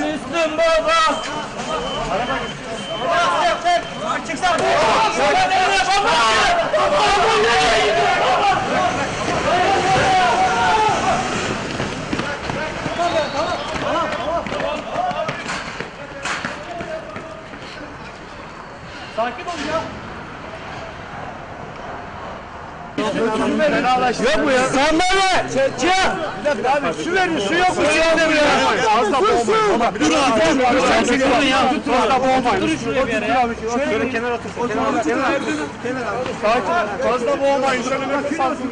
Müslüm baba. Çıksan. Sakin ol ya. Yok mu ya? Sandalye! Bir dakika abi su verin su yok mu Cihan ya? Az da boğmayın. Dur abi. Sen çekin ya. Tutun az da boğmayın. Durun şuraya bir yere ya. Şöyle kenara tutun. Kenara kenara. Sakin. Fazla boğmayın. Şöyle bir sakin.